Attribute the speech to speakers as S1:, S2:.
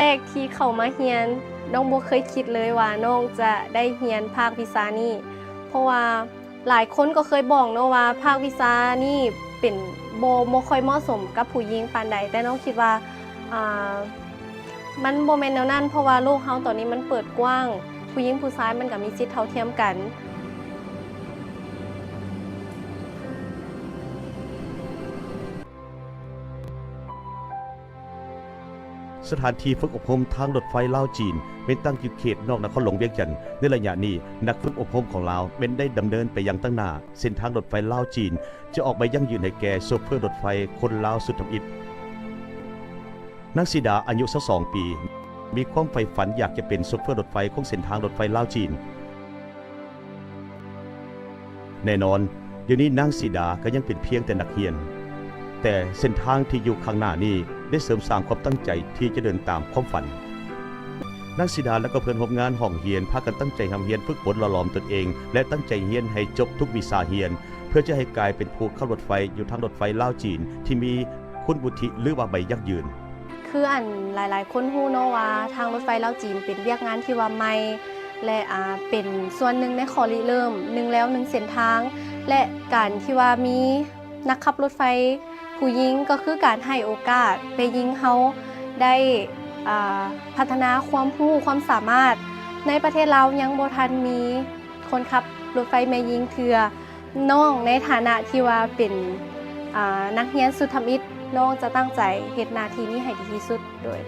S1: แรกๆที่เข้ามาเฮียน น้องบ่เคยคิดเลยว่าน้องจะได้เฮียนภาควิชานี้ เพราะว่าหลายคนก็เคยบอกเนาะว่า ภาควิชานี่เป็นโบ่บ่ค่อยเหมาะสมกับผู้หญิงปานใด แต่น้องคิดว่ามันบ่แมนแนวนั้นเพราะว่าโลกเฮาตอนนี้มันเปิดกว้าง ผู้หญิงผู้ชายมันก็มีสิทธิ์เท่าเทียมกัน
S2: สถานที่ฝึกอบรมทางรถไฟลาวจีน เป็นตั้งอยู่เขตนอกนครหลวงเวียงจันทน์ในระยะนี้นักฝึกอบรมของลาวเป็นได้ดำเนินไปยังตั้งหน้า เส้นทางรถไฟลาวจีน จะออกไปยั่งยืนให้แก่โซเฟอร์รถไฟคนลาวสุดทำอิฐนางสีดาอายุ22ปี มีความใฝ่ฝันอยากจะเป็นโซเฟอร์รถไฟของเส้นทางรถไฟลาวจีน แน่นอนเดี๋ยวนี้นางสีดาก็ยังเป็นเพียงแต่นักเรียน แต่เส้นทางที่อยู่ข้างหน้านี้ได้เสริมสร้างความตั้งใจที่จะเดินตามความฝันนางสีดาและก็เพื่อนร่วมงานห้องเฮียนพากันตั้งใจทำเฮียนฝึกฝนหล่อหลอมตนเอง และตั้งใจเฮียนให้จบทุกวิชาเฮียน เพื่อจะให้กลายเป็นผู้ข้ารถไฟอยู่ทางรถไฟลาวจีน ที่มีคุณบุธิหรือว่าใบยั่งยืน
S1: คืออันหลายๆ คนฮู้เนาะว่าทางรถไฟลาวจีนเป็นเวียกงานที่ว่าใหม่และอ่าเป็นส่วนหนึ่งในขอริเริ่มหนึ่งแล้วหนึ่งเส้นทาง และการที่ว่ามี นักขับรถไฟผู้หญิงก็คือการให้โอกาสไปยิงเฮาได้พัฒนาความรู้ความสามารถ ในประเทศเรายังโบทันมีคนขับรถไฟแม่ยิงเถือน้องในฐานะที่ว่าเป็นนักเรียนสุดทำอิฐน้องจะตั้งใจเฮ็ดหน้าทีนี้ให้ดีที่สุดโดย